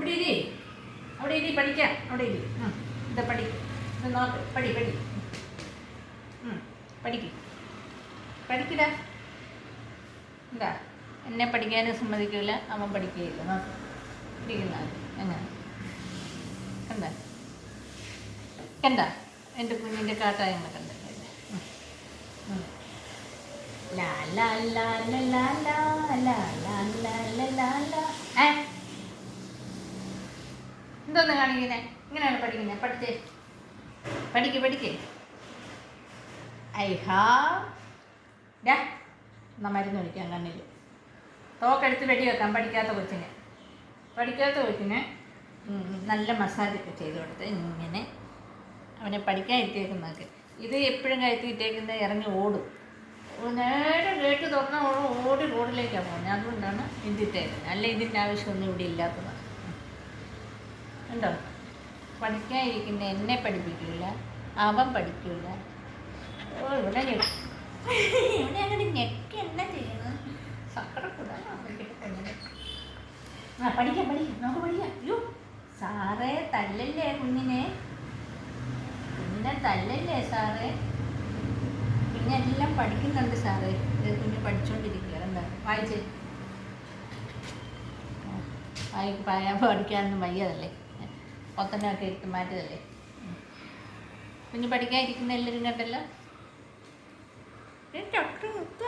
അവിടെ ഇരി അവിടെ ഇരി പഠിക്കാം അവിടെ ഇരി ഇത് പഠി ഇത് നോക്ക് പഠി പഠി. പഠിക്ക് പഠിക്കടാ എന്താ എന്നെ പഠിക്കാനും സമ്മതിക്കില്ല അവൻ പഠിക്കുകയില്ല പഠിക്കുന്ന എങ്ങനെ എന്താ കണ്ട എന്റെ കുഞ്ഞിന്റെ കാട്ടായ്മ കണ്ടല്ലേ ഉം. ഉം. ലാ ലാ ലാ ലാ ലാ ലാ ലാ ലാ ലാ ലാ ലാ ലാ. ഏ എന്തോന്ന് കാണിക്കുന്നേ? ഇങ്ങനെയാണ് പഠിക്കുന്നത് പഠിച്ചേ. പഠിക്ക് പഠിക്ക്. ഐ ഹാ ഡാ എന്നാ മരുന്ന് പഠിക്കാൻ കണ്ണിൽ തോക്കെടുത്ത് വെടി വെക്കാം പഠിക്കാത്ത കൊച്ചിനെ. പഠിക്കാത്ത കൊച്ചിനെ നല്ല മസാജൊക്കെ ചെയ്ത് കൊടുത്ത് ഇങ്ങനെ അവനെ പഠിക്കാൻ ഇട്ടേക്കുന്നതൊക്കെ ഇത് എപ്പോഴും കയറ്റിയിട്ടേക്കുന്നത് ഇറങ്ങി ഓടും. നേരെ ഗേറ്റ് തുറന്ന ഓടി റോഡിലേക്കാണ് പോകുന്നത് അതുകൊണ്ടാണ് ഇതിട്ടേക്കുന്നത് അല്ല ഇതിന്റെ ആവശ്യമൊന്നും ഇവിടെ ഇല്ലാത്തതാണ് ഉണ്ടോ പഠിക്കാതിരിക്കുന്ന എന്നെ പഠിപ്പിക്കില്ല അവൻ പഠിക്കില്ല ഓ ഇവിടെ ഇവിടെ അങ്ങനെ ഞെക്കി ചെയ്യുന്നത്? ചെയ്യണം സങ്കടപ്പെടാൻ ആ പഠിക്കാം പഠിക്കാം. നമുക്ക് പഠിക്കാം. അയ്യോ സാറേ തല്ലല്ലേ കുഞ്ഞിനെ? പിന്നെ തല്ലല്ലേ സാറേ? കുഞ്ഞെല്ലാം പഠിക്കുന്നുണ്ട് സാറേ. ഇത് കുഞ്ഞ് പഠിച്ചുകൊണ്ടിരിക്കുക എന്താ വായിച്ചേ? വായി പറയാൻ പഠിക്കാനൊന്നും വയ്യതല്ലേ? ഒത്തനൊക്കെ എടുത്ത് മാറ്റിയതല്ലേ. കുഞ്ഞ് പഠിക്കാതിരിക്കുന്ന എല്ലാവരും കണ്ടല്ലോ? മുത്ത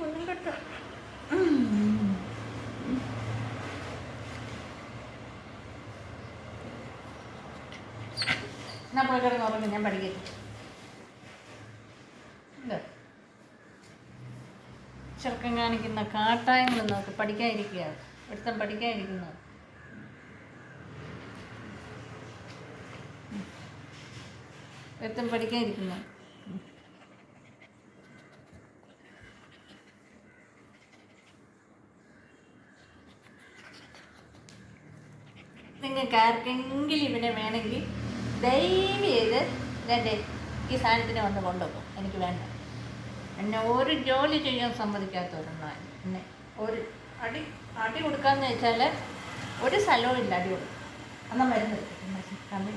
പൊന്നും കേട്ടോ. എന്നാ പോയി കിടന്ന് ഉറങ്ങും ഞാൻ പഠിക്കട്ടെ. എന്താ ചെറുക്കം കാണിക്കുന്ന കാട്ടായങ്ങൾ നോക്ക് പഠിക്കാതിരിക്കുക ഒരുത്തൻ പഠിക്കാതിരിക്കുന്നത് ഒരുത്തൻ പഠിക്കാതിരിക്കുന്നു നിങ്ങൾക്ക് ആർക്കെങ്കിലും ഇവിടെ വേണമെങ്കിൽ ദയവ് ചെയ്ത് ഇതേ ഈ സാധനത്തിന് വന്ന് കൊണ്ടുപോകും എനിക്ക് വേണ്ട. എന്നെ ഒരു ജോലി ചെയ്യാൻ സമ്മതിക്കാത്തവരൊന്നും എന്നെ ഒരു അടി അടി കൊടുക്കാന്ന് വെച്ചാൽ ഒരു സ്ഥലവും ഇല്ല അടി കൊടുക്കും എന്നാൽ മരുന്ന് കണ്ണി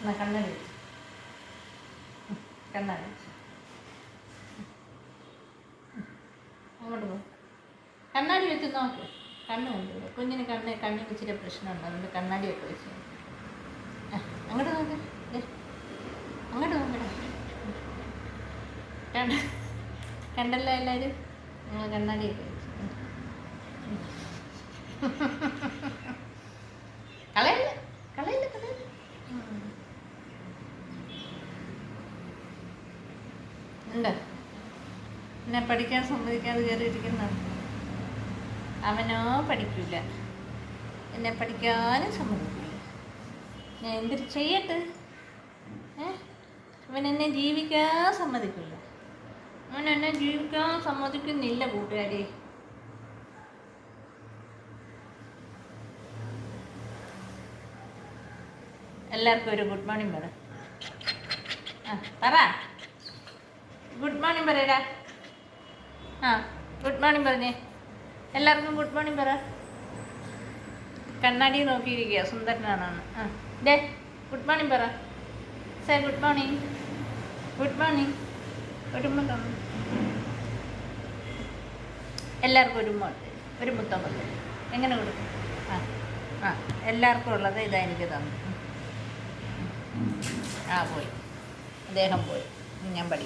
എന്നാ കണ്ണടി കണ്ണടി അങ്ങോട്ട് പോ. കണ്ണാടി വെച്ച് നോക്ക്. കണ്ണ് കണ്ടു കുഞ്ഞിന് കണ്ണ് കണ്ണിന് ഇച്ചിരി പ്രശ്നമുണ്ട്. അതുകൊണ്ട് കണ്ണാടിയൊക്കെ വെച്ച് അങ്ങോട്ട് നോക്ക്. അങ്ങോട്ട് നോക്കടാ കണ്ട കണ്ടല്ലോ എല്ലാവരും കണ്ണാടിയൊക്കെ ഉണ്ട്. എന്നെ പഠിക്കാൻ സമ്മതിക്കാതെ കയറിയിരിക്കുന്നതാണ് അവനോ പഠിക്കില്ല എന്നെ പഠിക്കാനും സമ്മതിക്കില്ല ഞാൻ എന്തിട്ട് ചെയ്യട്ടെ? ഏ? അവൻ എന്നെ ജീവിക്കാൻ സമ്മതിക്കില്ല അവൻ എന്നെ ജീവിക്കാൻ സമ്മതിക്കുന്നില്ല കൂട്ടുകാരെ. എല്ലാവർക്കും ഒരു ഗുഡ് മോർണിംഗ് പറ ആ പറ. ഗുഡ് മോർണിംഗ് പറയടാ. ആ. ഗുഡ് മോർണിംഗ് പറഞ്ഞേ. എല്ലാവർക്കും ഗുഡ് മോർണിംഗ് പറ. കണ്ണാടി നോക്കിയിരിക്കുക സുന്ദരനാണെന്ന്. ആ. ഡേ ഗുഡ് മോർണിംഗ് പറ. Say good morning good morning ഒരു മുത്തം. എല്ലാവർക്കും ഒരു മോ ഒരു മുത്തം പറഞ്ഞു എങ്ങനെ കൊടുക്കും ആ ആ എല്ലാവർക്കും ഉള്ളത് ഇതാ എനിക്ക് തന്നു. ആ പോയി. അദ്ദേഹം പോയി. ഞാൻ പഠിക്കും.